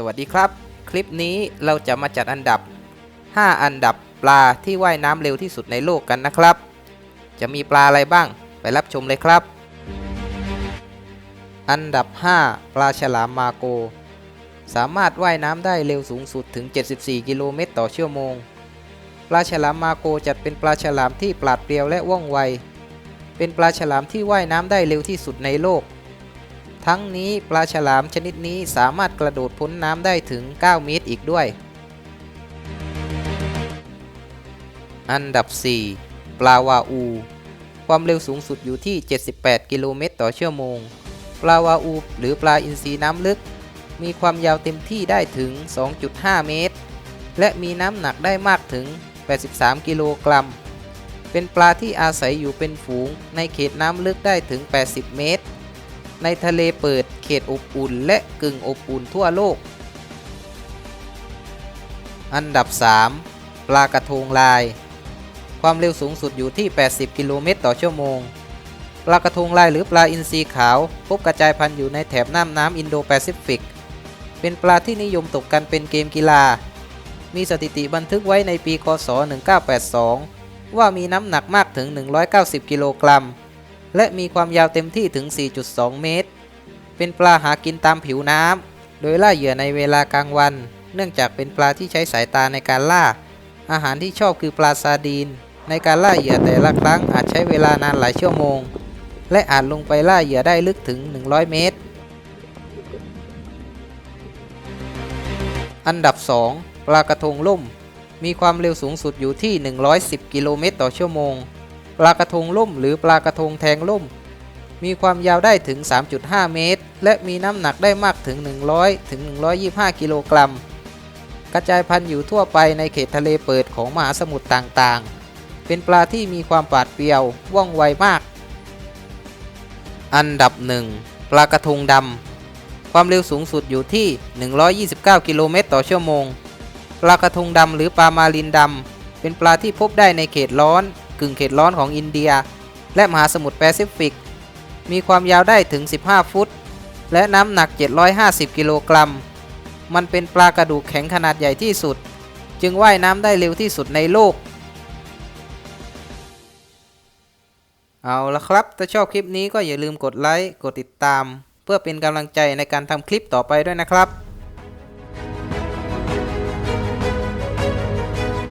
สวัสดีครับ คลิปนี้เราจะมาจัดอันดับ 5 อันดับปลาที่ว่ายน้ำเร็วที่สุดในโลกกันนะครับ จะมีปลาอะไรบ้างไปรับชมเลยครับ อันดับ 5 ปลาฉลามมาโก สามารถว่ายน้ำได้เร็วสูงสุดถึง 74 กิโลเมตรต่อชั่วโมง ปลาฉลามมาโกจัดเป็นปลาฉลามที่ปราดเปรียวและว่องไว เป็นปลาฉลามที่ว่ายน้ำได้เร็วที่สุดในโลก ทั้งนี้ปลาฉลามชนิดนี้สามารถกระโดดพ้นน้ำได้ถึง 9 เมตรอีกด้วย อันดับ 4 ปลาวาอู ความเร็วสูงสุดอยู่ที่ 78 กิโลเมตรต่อชั่วโมง ปลาวาอูหรือปลาอินทรีน้ำลึก มีความยาวเต็มที่ได้ถึง 2.5 เมตร และมีน้ำหนักได้มากถึง 83 กิโลกรัม เป็นปลาที่อาศัยอยู่เป็นฝูงในเขตน้ำลึกได้ถึง 80 เมตร ในทะเลเปิดเขตอบอุ่นและกึ่งอบอุ่นทั่วโลก อันดับ 3 ปลากระทงลาย ความเร็วสูงสุดอยู่ที่ 80 กิโลเมตรต่อชั่วโมง ปลากระทงลายหรือปลาอินทรีขาวพบกระจายพันธุ์อยู่ในแถบน้ำน้ำอินโดแปซิฟิก เป็นปลาที่นิยมตกกันเป็นเกมกีฬา มีสถิติบันทึกไว้ในปี คศ 1982 ว่ามีน้ำหนักมากถึง 190 กิโลกรัม และมีความยาวเต็มที่ถึง 4.2 เมตร เป็นปลาหากินตามผิวน้ำ โดยล่าเหยื่อในเวลากลางวัน เนื่องจากเป็นปลาที่ใช้สายตาในการล่า อาหารที่ชอบคือปลาซาดีน ในการล่าเหยื่อแต่ละครั้งอาจใช้เวลานานหลายชั่วโมง และอาจลงไปล่าเหยื่อได้ลึกถึง 100 เมตร อันดับ 2 ปลากระทงล่ม มีความเร็วสูงสุดอยู่ที่ 110 กิโลเมตรต่อชั่วโมง ปลากระทงล่มหรือปลากระทงแทงล่ม มีความยาวได้ถึง 3.5 เมตร และมีน้ำหนักได้มากถึง 100 ถึง 125 กิโลกรัม กระจายพันธุ์อยู่ทั่วไปในเขตทะเลเปิดของมหาสมุทรต่างๆ เป็นปลาที่มีความปราดเปรียว ว่องไวมาก อันดับ 1 ปลากระทงดำ ความเร็วสูงสุดอยู่ที่ 129 กิโลเมตรต่อชั่วโมง ปลากระทงดำหรือปลามาลินดำเป็นปลาที่พบได้ในเขตร้อน กึ่งเขตร้อนของอินเดีย และมหาสมุทรแปซิฟิก มีความยาวได้ถึง 15 ฟุต และน้ำหนัก 750 กิโลกรัม มันเป็นปลากระดูกแข็งขนาดใหญ่ที่สุด จึงว่ายน้ำได้เร็วที่สุดในโลก เอาละครับ ถ้าชอบคลิปนี้ก็อย่าลืมกดไลค์ กดติดตาม เพื่อเป็นกำลังใจในการทำคลิปต่อไปด้วยนะครับ